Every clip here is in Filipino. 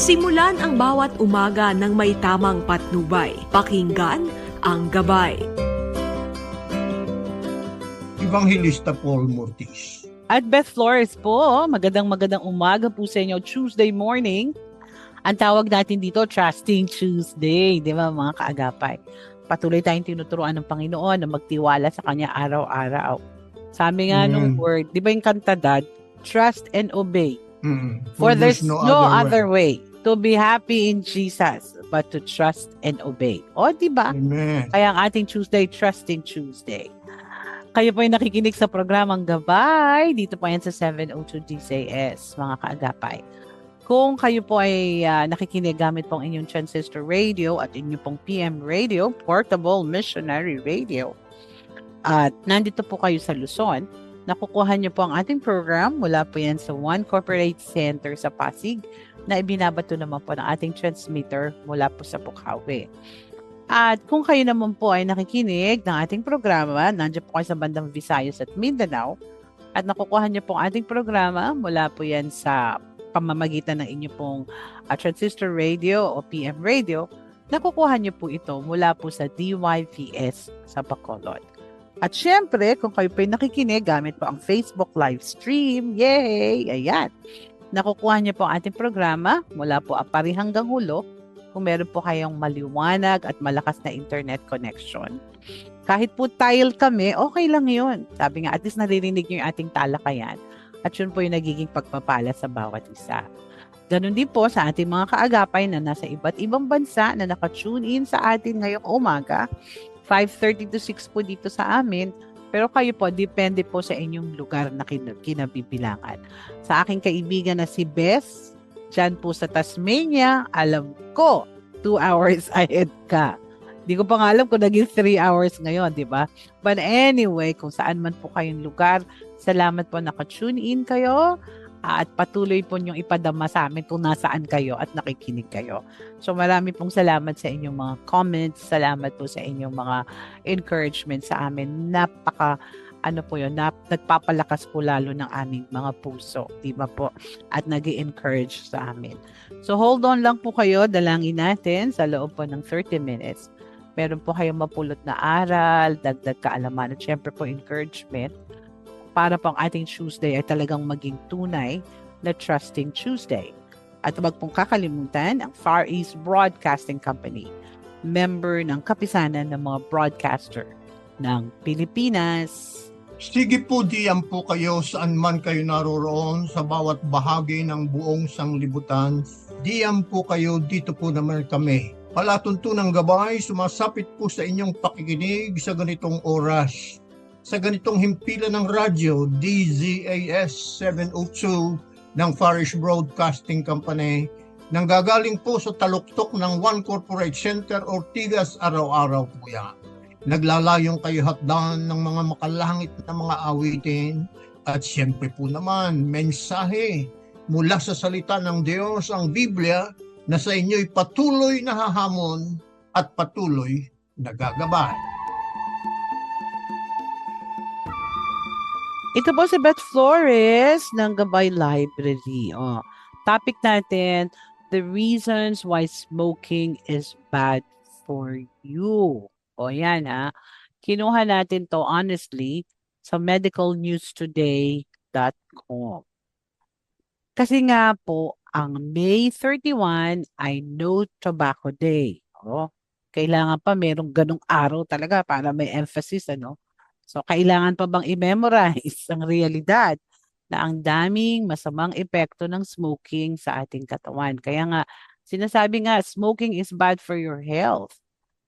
Simulan ang bawat umaga ng may tamang patnubay. Pakinggan ang gabay. Evangelista Paul Mortis. At Beth Flores po, magandang magandang umaga po sa inyo Tuesday morning. Ang tawag natin dito, Trusting Tuesday, di ba mga kaagapay? Patuloy tayong tinuturuan ng Panginoon na magtiwala sa Kanya araw-araw. Sabi nga nung Mm. word, di ba yung kanta dad? Trust and obey. Mm. For there's no, other way. To be happy in Jesus, but to trust and obey. O, di ba? Amen. Kaya ang ating Tuesday, Trusting Tuesday. Kayo po ay nakikinig sa programang Gabay. Dito po yan sa 702 DCS, mga kaagapay. Kung kayo po ay ah, nakikinig gamit pong inyong transistor radio at inyong pong PM radio, portable missionary radio, at nandito po kayo sa Luzon, nakukuha niyo po ang ating program mula po yan sa One Corporate Center sa Pasig na ibinabato naman po ng ating transmitter mula po sa Bukawi. At kung kayo naman po ay nakikinig ng ating programa, nandiyan po kayo sa bandang Visayas at Mindanao, at nakukuha niyo po ang ating programa mula po yan sa pamamagitan ng inyo pong ah, transistor radio o PM radio, nakukuha niyo po ito mula po sa DYVS sa Bacolod. At syempre, kung kayo po ay nakikinig gamit po ang Facebook live stream, yay! Ayan! Nakukuha niyo po ang ating programa mula po apari hanggang hulo kung meron po kayong maliwanag at malakas na internet connection. Kahit po tile kami, okay lang yun. Sabi nga, at least naririnig niyo yung ating talakayan. At yun po yung nagiging pagpapala sa bawat isa. Ganon din po sa ating mga kaagapay na nasa iba't ibang bansa na naka-tune in sa atin ngayong umaga. 5.30 to 6 po dito sa amin. Pero kayo po, depende po sa inyong lugar na kin- kinabibilangan. Sa aking kaibigan na si Beth, dyan po sa Tasmania, alam ko, 2 hours ahead ka. Di ko pa nga alam kung naging 3 hours ngayon, di ba? But anyway, kung saan man po kayong lugar, salamat po naka-tune in kayo at patuloy po niyong ipadama sa amin kung nasaan kayo at nakikinig kayo. So marami pong salamat sa inyong mga comments, salamat po sa inyong mga encouragement sa amin. Napaka ano po yun, nap, nagpapalakas po lalo ng aming mga puso, di ba po? At nag encourage sa amin. So hold on lang po kayo, dalangin natin sa loob po ng 30 minutes. Meron po kayong mapulot na aral, dagdag kaalaman at syempre po encouragement para po ang ating Tuesday ay talagang maging tunay na Trusting Tuesday. At huwag pong kakalimutan ang Far East Broadcasting Company, member ng kapisanan ng mga broadcaster ng Pilipinas. Sige po diyan po kayo saan man kayo naroroon sa bawat bahagi ng buong sanglibutan. Diyan po kayo, dito po naman kami. Palatuntunang gabay, sumasapit po sa inyong pakikinig sa ganitong oras. Sa ganitong himpilan ng radyo, DZAS 702 ng Farish Broadcasting Company, nang gagaling po sa taluktok ng One Corporate Center, Ortigas, araw-araw po yan. Naglalayong kayo hatdan ng mga makalangit na mga awitin at siyempre po naman mensahe mula sa salita ng Diyos ang Biblia na sa inyo'y patuloy na hahamon at patuloy na Ito po si Beth Flores ng Gabay Library. Oh, topic natin, the reasons why smoking is bad for you. O yan ha. Kinuha natin to honestly sa medicalnewstoday.com. Kasi nga po, ang May 31 ay No Tobacco Day. O, kailangan pa merong ganong araw talaga para may emphasis, ano? So, kailangan pa bang i-memorize ang realidad na ang daming masamang epekto ng smoking sa ating katawan. Kaya nga, sinasabi nga, smoking is bad for your health.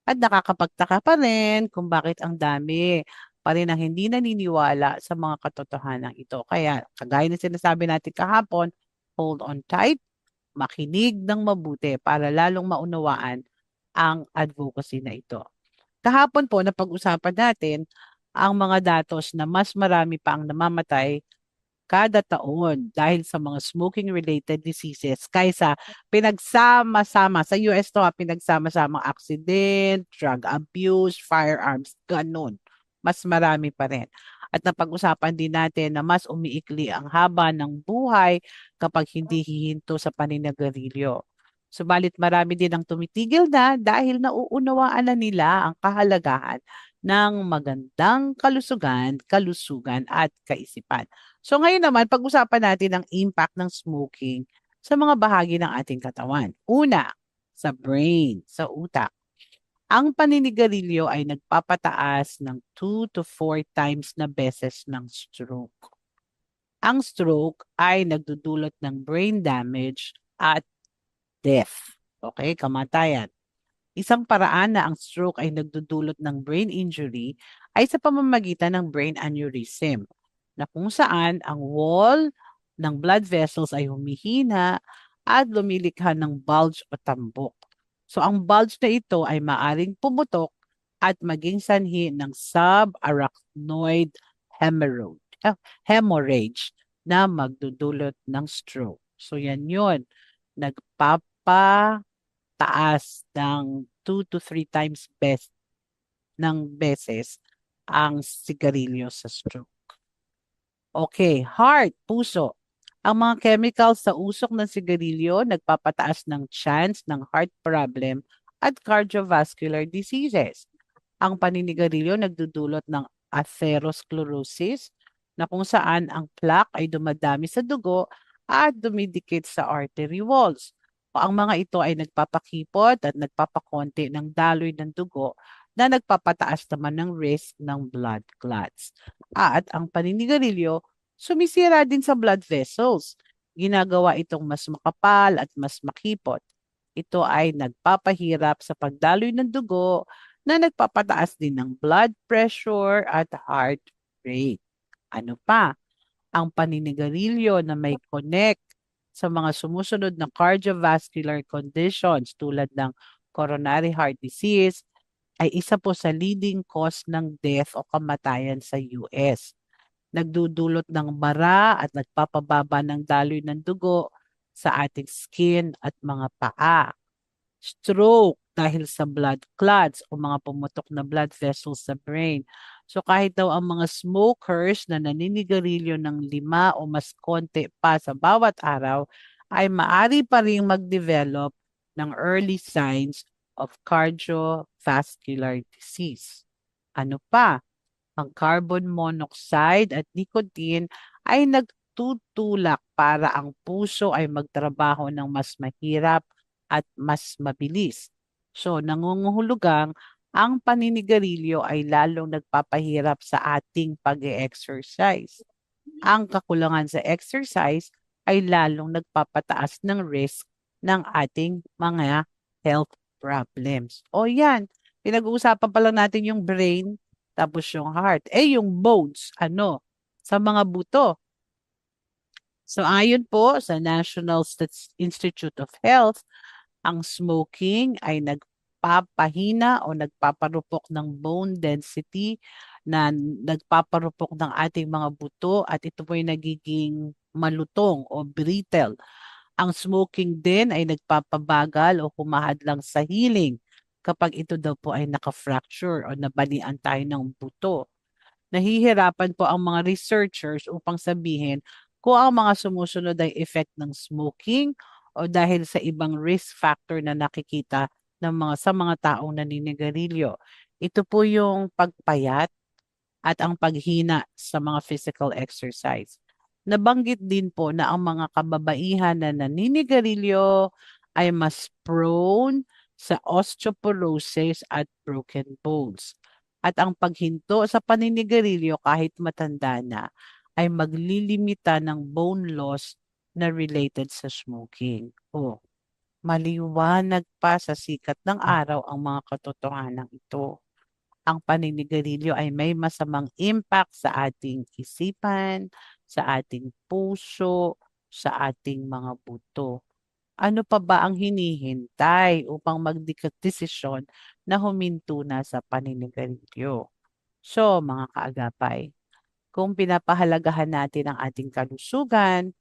At nakakapagtaka pa rin kung bakit ang dami pa rin ang hindi naniniwala sa mga katotohanan ito. Kaya, kagaya na sinasabi natin kahapon, hold on tight, makinig ng mabuti para lalong maunawaan ang advocacy na ito. Kahapon po, napag-usapan natin ang mga datos na mas marami pa ang namamatay kada taon dahil sa mga smoking-related diseases kaysa pinagsama-sama sa US to ha, pinagsama-sama accident, drug abuse, firearms, ganun. Mas marami pa rin. At napag-usapan din natin na mas umiikli ang haba ng buhay kapag hindi hihinto sa paninagarilyo. Subalit marami din ang tumitigil na dahil nauunawaan na nila ang kahalagahan ng magandang kalusugan, kalusugan at kaisipan. So ngayon naman, pag-usapan natin ang impact ng smoking sa mga bahagi ng ating katawan. Una, sa brain, sa utak. Ang paninigarilyo ay nagpapataas ng 2 to 4 times na beses ng stroke. Ang stroke ay nagdudulot ng brain damage at death. Okay, kamatayan. Isang paraan na ang stroke ay nagdudulot ng brain injury ay sa pamamagitan ng brain aneurysm na kung saan ang wall ng blood vessels ay humihina at lumilikha ng bulge o tambok. So ang bulge na ito ay maaring pumutok at maging sanhi ng subarachnoid hemorrhage, eh, hemorrhage na magdudulot ng stroke. So yan yun. Nagpapataas ng 2 to 3 times best ng beses ang sigarilyo sa stroke. Okay, heart, puso. Ang mga chemicals sa usok ng sigarilyo nagpapataas ng chance ng heart problem at cardiovascular diseases. Ang paninigarilyo nagdudulot ng atherosclerosis na kung saan ang plaque ay dumadami sa dugo at dumidikit sa artery walls. Ang mga ito ay nagpapakipot at nagpapakonti ng daloy ng dugo na nagpapataas naman ng risk ng blood clots. At ang paninigarilyo, sumisira din sa blood vessels. Ginagawa itong mas makapal at mas makipot. Ito ay nagpapahirap sa pagdaloy ng dugo na nagpapataas din ng blood pressure at heart rate. Ano pa? Ang paninigarilyo na may connect sa mga sumusunod na cardiovascular conditions tulad ng coronary heart disease ay isa po sa leading cause ng death o kamatayan sa US. Nagdudulot ng bara at nagpapababa ng daloy ng dugo sa ating skin at mga paa. Stroke dahil sa blood clots o mga pumutok na blood vessels sa brain. So kahit daw ang mga smokers na naninigarilyo ng lima o mas konti pa sa bawat araw ay maari pa rin mag-develop ng early signs of cardiovascular disease. Ano pa? Ang carbon monoxide at nicotine ay nagtutulak para ang puso ay magtrabaho ng mas mahirap at mas mabilis. So, nangunguhulugang ang paninigarilyo ay lalong nagpapahirap sa ating pag-exercise. Ang kakulangan sa exercise ay lalong nagpapataas ng risk ng ating mga health problems. O yan, pinag-uusapan pa lang natin yung brain, tapos yung heart. Eh, yung bones, ano? Sa mga buto. So, ayon po sa National Institute of Health, ang smoking ay nagpapahina o nagpaparupok ng bone density na nagpaparupok ng ating mga buto at ito po ay nagiging malutong o brittle. Ang smoking din ay nagpapabagal o humahadlang sa healing kapag ito daw po ay naka-fracture o nabalian tayo ng buto. Nahihirapan po ang mga researchers upang sabihin kung ang mga sumusunod ay effect ng smoking o dahil sa ibang risk factor na nakikita ng mga sa mga taong naninigarilyo. Ito po yung pagpayat at ang paghina sa mga physical exercise. Nabanggit din po na ang mga kababaihan na naninigarilyo ay mas prone sa osteoporosis at broken bones. At ang paghinto sa paninigarilyo kahit matanda na ay maglilimita ng bone loss na related sa smoking. O, maliwanag pa sa sikat ng araw ang mga katotohanan ito. Ang paninigarilyo ay may masamang impact sa ating isipan, sa ating puso, sa ating mga buto. Ano pa ba ang hinihintay upang magdesisyon na huminto na sa paninigarilyo? So, mga kaagapay, kung pinapahalagahan natin ang ating kalusugan,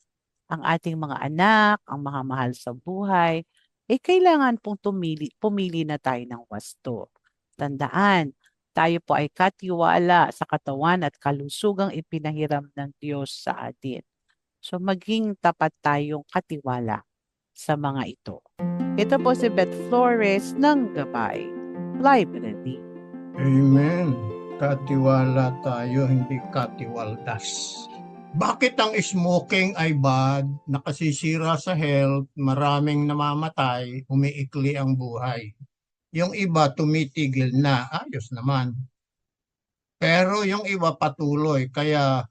ang ating mga anak, ang mga mahal sa buhay, eh kailangan pong tumili, pumili na tayo ng wasto. Tandaan, tayo po ay katiwala sa katawan at kalusugang ipinahiram ng Diyos sa atin. So maging tapat tayong katiwala sa mga ito. Ito po si Beth Flores ng Gabay Library. Amen. Katiwala tayo, hindi katiwaldas. Bakit ang smoking ay bad, nakasisira sa health, maraming namamatay, umiikli ang buhay? Yung iba tumitigil na, ayos naman. Pero yung iba patuloy, kaya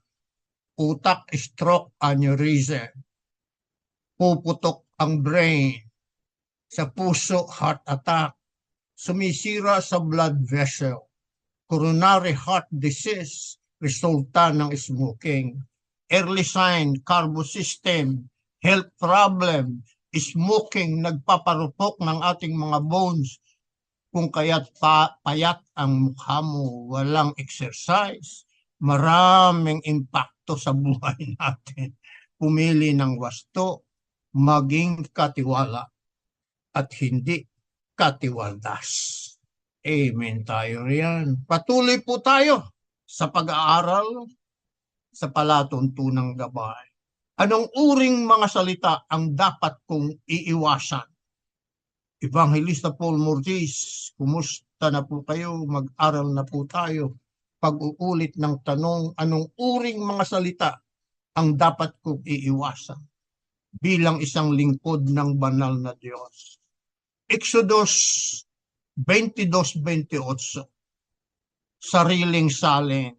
utak, stroke, aneurysm, puputok ang brain, sa puso, heart attack, sumisira sa blood vessel, coronary heart disease, resulta ng smoking, early sign, carbo system, health problem, smoking, nagpaparupok ng ating mga bones, kung kaya't pa, payat ang mukha mo, walang exercise, maraming impacto sa buhay natin. Pumili ng wasto, maging katiwala, at hindi katiwaldas. Amen tayo riyan. Patuloy po tayo sa pag-aaral sa palatuntunang gabay. Anong uring mga salita ang dapat kong iiwasan? Evangelista Paul Mortis, kumusta na po kayo? Mag-aral na po tayo. Pag-uulit ng tanong, anong uring mga salita ang dapat kong iiwasan bilang isang lingkod ng banal na Diyos? Exodus 22-28 Sariling salin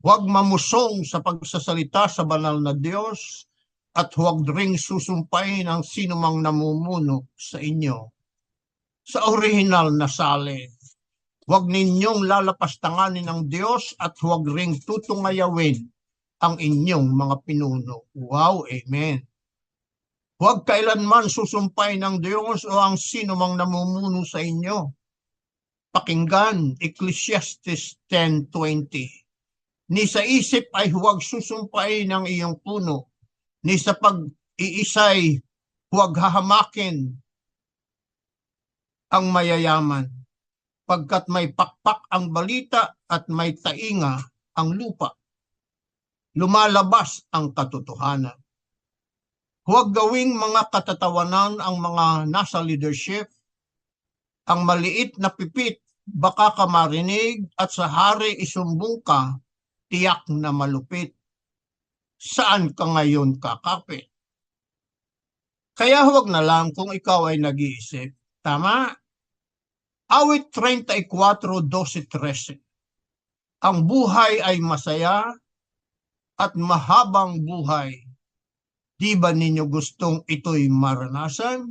Huwag mamusong sa pagsasalita sa banal na Diyos at huwag ring susumpain ang sinumang namumuno sa inyo. Sa original na salin, huwag ninyong lalapastanganin ng Diyos at huwag ring tutungayawin ang inyong mga pinuno. Wow, amen. Huwag kailanman susumpay ng Diyos o ang sino mang namumuno sa inyo. Pakinggan, Ecclesiastes 10.20 Ni sa isip ay huwag susumpay ng iyong puno, ni sa pag-iisay huwag hahamakin ang mayayaman, pagkat may pakpak ang balita at may tainga ang lupa. Lumalabas ang katotohanan. Huwag gawing mga katatawanan ang mga nasa leadership. Ang maliit na pipit baka ka marinig at sa hari isumbong ka, tiyak na malupit. Saan ka ngayon kakapit? Kaya huwag na lang kung ikaw ay nag-iisip. Tama? Awit 34.12.13 Ang buhay ay masaya at mahabang buhay Di ba ninyo gustong ito'y maranasan?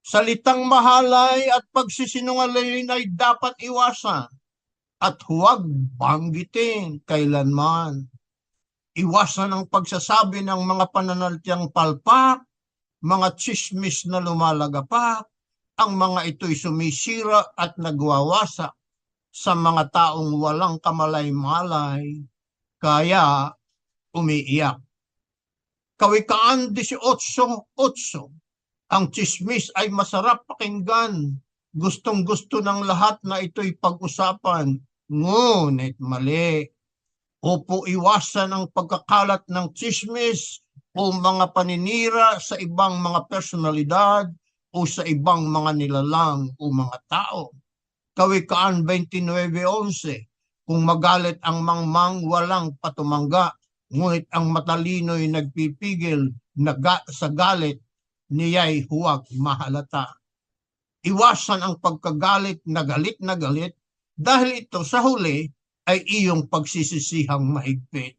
Salitang mahalay at pagsisinungaling ay dapat iwasan at huwag banggitin kailanman. Iwasan ang pagsasabi ng mga pananalitang palpak, mga chismis na lumalagapak, ang mga ito'y sumisira at nagwawasak sa mga taong walang kamalay-malay, kaya umiiyak Kawikaan 18.8 Ang chismis ay masarap pakinggan. Gustong gusto ng lahat na ito'y pag-usapan. Ngunit mali. Opo iwasan ang pagkakalat ng chismis o mga paninira sa ibang mga personalidad o sa ibang mga nilalang o mga tao. Kawikaan 29.11 Kung magalit ang mangmang walang patumangga, Ngunit ang matalino'y nagpipigil na sa galit niya'y huwag mahalata. Iwasan ang pagkagalit na galit na galit dahil ito sa huli ay iyong pagsisisihang mahigpit.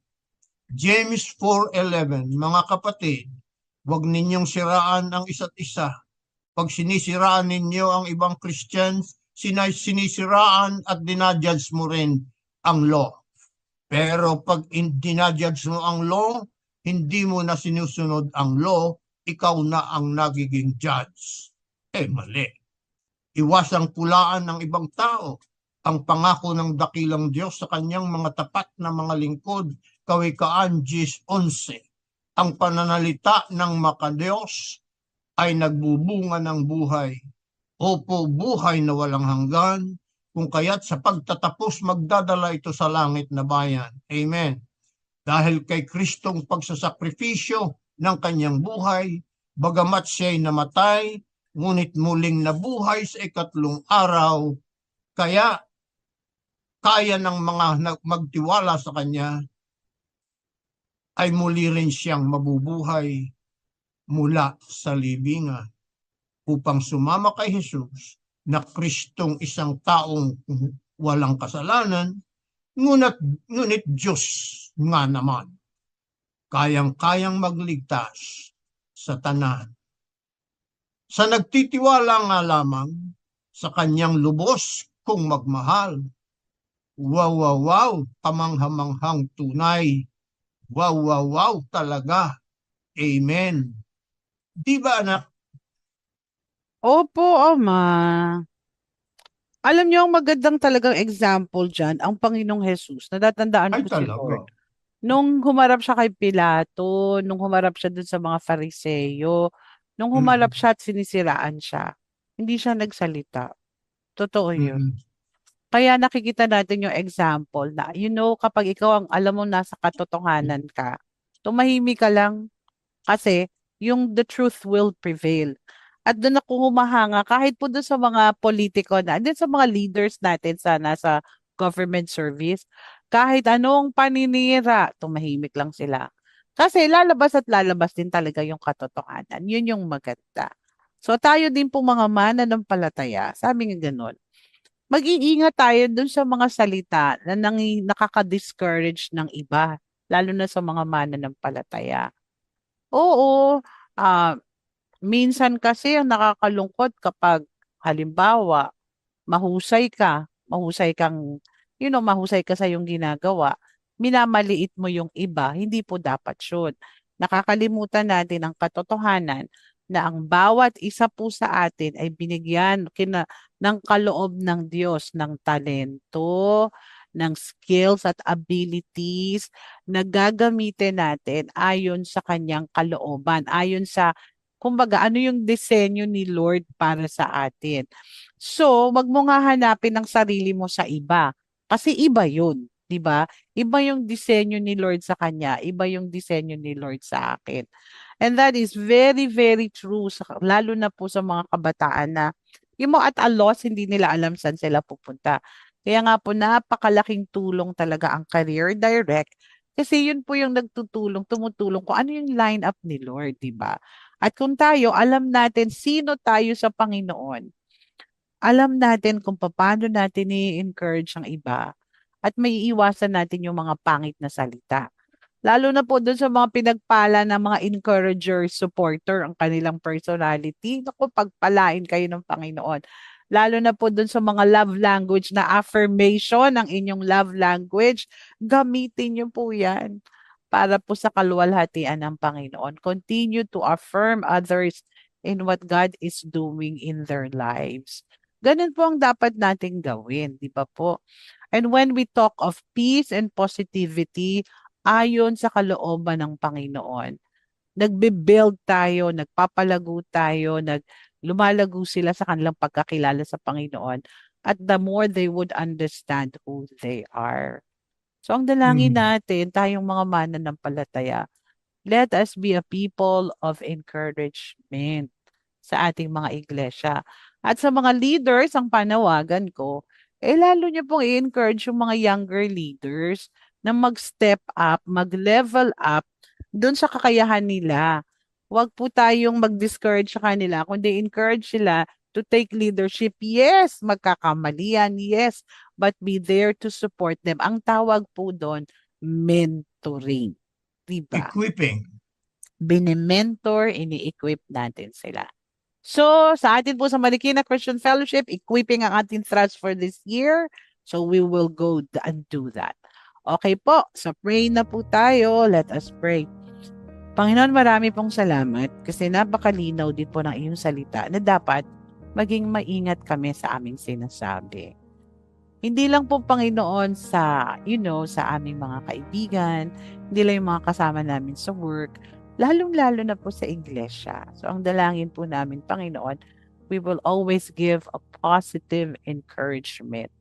James 4.11 Mga kapatid, huwag ninyong siraan ang isa't isa. Pag sinisiraan ninyo ang ibang Christians, sinisiraan at dinajudge mo rin ang law. Pero pag in- dinajudge mo ang law, hindi mo na sinusunod ang law, ikaw na ang nagiging judge. Eh, mali. Iwasang pulaan ng ibang tao ang pangako ng dakilang Diyos sa kanyang mga tapat na mga lingkod, Kawikaan 10.11. Ang pananalita ng makadiyos ay nagbubunga ng buhay. Opo, buhay na walang hanggan, kung kaya't sa pagtatapos magdadala ito sa langit na bayan. Amen. Dahil kay Kristong pagsasakripisyo ng kanyang buhay, bagamat siya'y namatay, ngunit muling nabuhay sa ikatlong araw, kaya kaya ng mga magtiwala sa Kanya ay muli rin siyang mabubuhay mula sa libingan upang sumama kay Jesus na Kristong isang taong walang kasalanan, ngunit, ngunit Diyos nga naman, kayang-kayang magligtas sa tanan. Sa nagtitiwala nga lamang sa kanyang lubos kung magmahal. Wow, wow, wow, kamanghamanghang tunay. Wow, wow, wow, talaga. Amen. Di ba anak? Opo, Ama. Alam niyo, ang magandang talagang example dyan, ang Panginoong Jesus. Natatandaan Ay ko si talaga. Lord. Nung humarap siya kay Pilato, nung humarap siya dun sa mga fariseyo, nung humarap Mm. siya at sinisiraan siya, hindi siya nagsalita. Totoo yun. Mm. Kaya nakikita natin yung example na, you know, kapag ikaw ang alam mo nasa katotohanan ka, tumahimik ka lang kasi yung the truth will prevail. At doon ako humahanga kahit po doon sa mga politiko na, din sa mga leaders natin sa nasa government service, kahit anong paninira, tumahimik lang sila. Kasi lalabas at lalabas din talaga yung katotohanan. Yun yung maganda. So tayo din po mga mananampalataya, sabi nga ganun, mag-iingat tayo dun sa mga salita na nangi, nakaka-discourage ng iba, lalo na sa mga mananampalataya. Oo, ah, minsan kasi ang nakakalungkot kapag halimbawa, mahusay ka, mahusay kang, you know, mahusay ka sa iyong ginagawa, minamaliit mo yung iba, hindi po dapat yun. Nakakalimutan natin ang katotohanan na ang bawat isa po sa atin ay binigyan kina, ng kaloob ng Diyos ng talento, ng skills at abilities na gagamitin natin ayon sa kanyang kalooban, ayon sa kumbaga ano yung disenyo ni Lord para sa atin. So, wag mo nga hanapin ang sarili mo sa iba kasi iba 'yun, 'di ba? Iba yung disenyo ni Lord sa kanya, iba yung disenyo ni Lord sa akin. And that is very very true lalo na po sa mga kabataan na yung mga at a loss, hindi nila alam saan sila pupunta. Kaya nga po, napakalaking tulong talaga ang Career Direct kasi yun po yung nagtutulong, tumutulong kung ano yung line-up ni Lord, di ba? At kung tayo, alam natin sino tayo sa Panginoon, alam natin kung paano natin i-encourage ang iba at may iwasan natin yung mga pangit na salita. Lalo na po doon sa mga pinagpala ng mga encourager, supporter, ang kanilang personality. Naku, pagpalain kayo ng Panginoon. Lalo na po doon sa mga love language na affirmation ng inyong love language. Gamitin niyo po yan para po sa kaluwalhatian ng Panginoon. Continue to affirm others in what God is doing in their lives. Ganun po ang dapat nating gawin, di ba po? And when we talk of peace and positivity, ayon sa kalooban ng Panginoon. Nagbe-build tayo, nagpapalago tayo, nag lumalago sila sa kanilang pagkakilala sa Panginoon at the more they would understand who they are. So ang dalangin Mm. natin, tayong mga mananampalataya, let us be a people of encouragement sa ating mga iglesia. At sa mga leaders, ang panawagan ko, eh lalo niyo pong i-encourage yung mga younger leaders na mag-step up, mag-level up doon sa kakayahan nila. Huwag po tayong mag-discourage sa kanila, kundi encourage sila to take leadership. Yes, magkakamali yan, yes, but be there to support them. Ang tawag po doon, mentoring. Diba? Equipping. Bine-mentor, ini-equip natin sila. So, sa atin po sa Marikina Christian Fellowship, equipping ang ating thrust for this year. So, we will go and do that. Okay po, so pray na po tayo. Let us pray. Panginoon, marami pong salamat kasi napakalinaw din po ng iyong salita na dapat maging maingat kami sa aming sinasabi. Hindi lang po Panginoon sa, you know, sa aming mga kaibigan, hindi lang yung mga kasama namin sa work, lalong-lalo na po sa iglesia. So ang dalangin po namin, Panginoon, we will always give a positive encouragement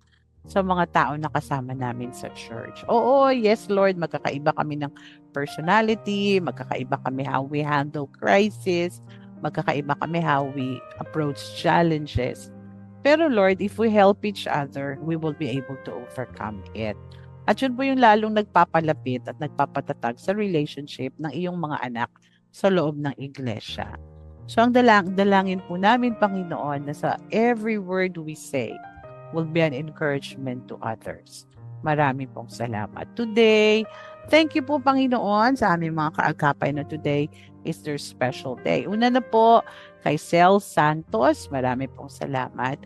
sa mga tao na kasama namin sa church. Oo, yes Lord, magkakaiba kami ng personality, magkakaiba kami how we handle crisis, magkakaiba kami how we approach challenges. Pero Lord, if we help each other, we will be able to overcome it. At yun po yung lalong nagpapalapit at nagpapatatag sa relationship ng iyong mga anak sa loob ng iglesia. So ang dalang, dalangin po namin, Panginoon, na sa every word we say will be an encouragement to others. Marami pong salamat. Today, thank you po, Panginoon, sa aming mga kaagapay na today is their special day. Una na po, kay Cel Santos, marami pong salamat.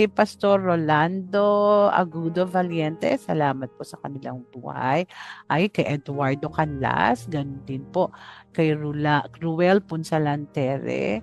Kay Pastor Rolando Agudo Valiente, salamat po sa kanilang buhay. Ay, kay Eduardo Canlas, ganun din po. Kay Rula, Ruel Punsalantere,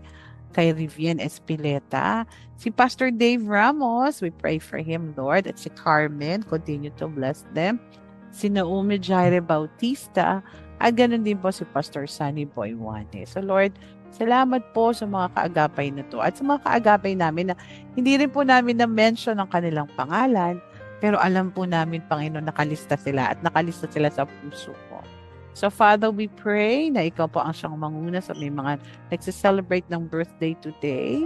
kay Rivian Espileta, si Pastor Dave Ramos, we pray for him, Lord, at si Carmen, continue to bless them. Si Naomi Jaire Bautista, at ganun din po si Pastor Sunny Boy Wane. So Lord, salamat po sa mga kaagapay na to at sa mga kaagapay namin na hindi rin po namin na-mention ang kanilang pangalan, pero alam po namin, Panginoon, nakalista sila at nakalista sila sa puso ko. So Father, we pray na ikaw po ang siyang manguna sa may mga nagse-celebrate ng birthday today.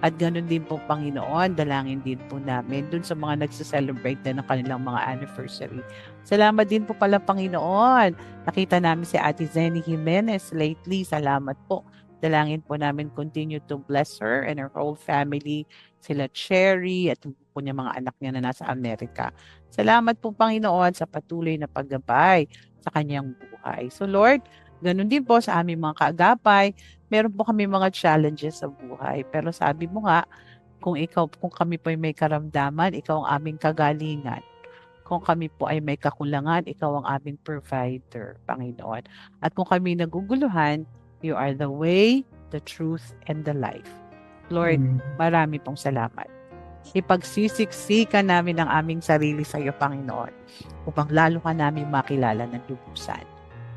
At ganun din po, Panginoon, dalangin din po namin dun sa mga nagse-celebrate na ng kanilang mga anniversary. Salamat din po pala, Panginoon. Nakita namin si Ate Zenny Jimenez lately. Salamat po. Dalangin po namin continue to bless her and her whole family. Sila Cherry at po niya mga anak niya na nasa Amerika. Salamat po, Panginoon, sa patuloy na paggabay sa kanyang buhay. So, Lord, ganun din po sa aming mga kaagapay. Meron po kami mga challenges sa buhay. Pero sabi mo nga, kung ikaw, kung kami po ay may karamdaman, ikaw ang aming kagalingan. Kung kami po ay may kakulangan, ikaw ang aming provider, Panginoon. At kung kami naguguluhan, you are the way, the truth, and the life. Lord, Mm. marami pong salamat. Ipagsisiksikan namin ang aming sarili sa iyo, Panginoon, upang lalo ka namin makilala ng lubusan.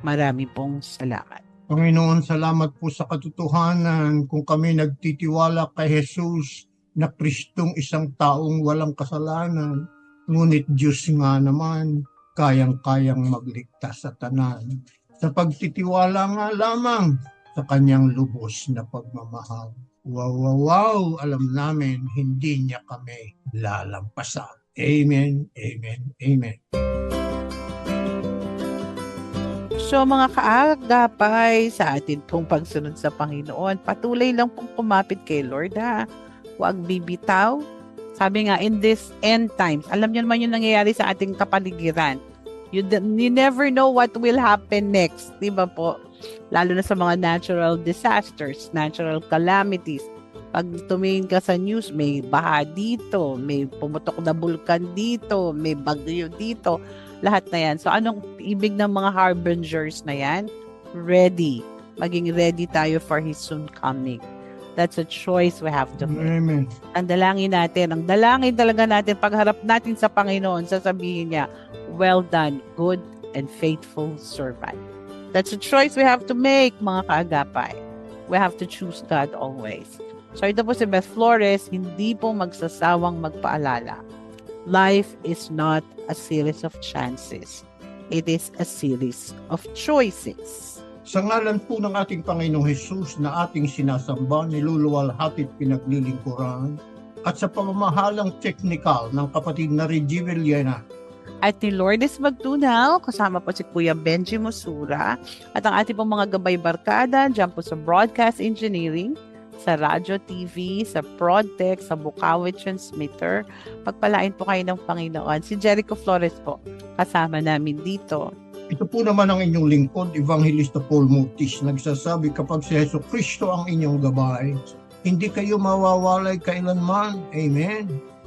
Marami pong salamat. Panginoon, salamat po sa katotohanan kung kami nagtitiwala kay Jesus na Kristong isang taong walang kasalanan. Ngunit Diyos nga naman, kayang-kayang magligtas sa tanan. Sa pagtitiwala nga lamang sa kanyang lubos na pagmamahal. Wow, wow, wow! Alam namin, hindi niya kami lalampasan. Amen, amen, amen. So mga kaagapay sa atin pong pagsunod sa Panginoon, patuloy lang pong kumapit kay Lord ha. Huwag bibitaw. Sabi nga, in this end times, alam niyo naman yung nangyayari sa ating kapaligiran. You, you never know what will happen next. Di ba po? Lalo na sa mga natural disasters, natural calamities. Pag tumingin ka sa news, may baha dito, may pumutok na bulkan dito, may bagyo dito lahat na yan. So, anong ibig ng mga harbingers na yan? Ready. Maging ready tayo for His soon coming. That's a choice we have to make. Amen. Ang dalangin natin, ang dalangin talaga natin, pagharap natin sa Panginoon, sasabihin niya, well done, good and faithful servant. That's a choice we have to make, mga kaagapay. We have to choose God always. So ito po si Beth Flores, hindi po magsasawang magpaalala. Life is not a series of chances. It is a series of choices. Sa ngalan po ng ating Panginoong Hesus na ating sinasamba, niluluwalhati at pinaglilingkuran, at sa pamamahalang teknikal ng kapatid na Reggie Villena, At ni Lourdes Magtunaw, kasama po si Kuya Benji Mosura, at ang ating pong mga gabay barkada, dyan po sa Broadcast Engineering, sa Radyo TV, sa Prodtech, sa Bukawi Transmitter. Pagpalain po kayo ng Panginoon. Si Jericho Flores po, kasama namin dito. ito po naman ang inyong lingkod, Evangelista Paul Mutis, nagsasabi kapag si Heso Kristo ang inyong gabay, hindi kayo mawawalay kailanman. Amen.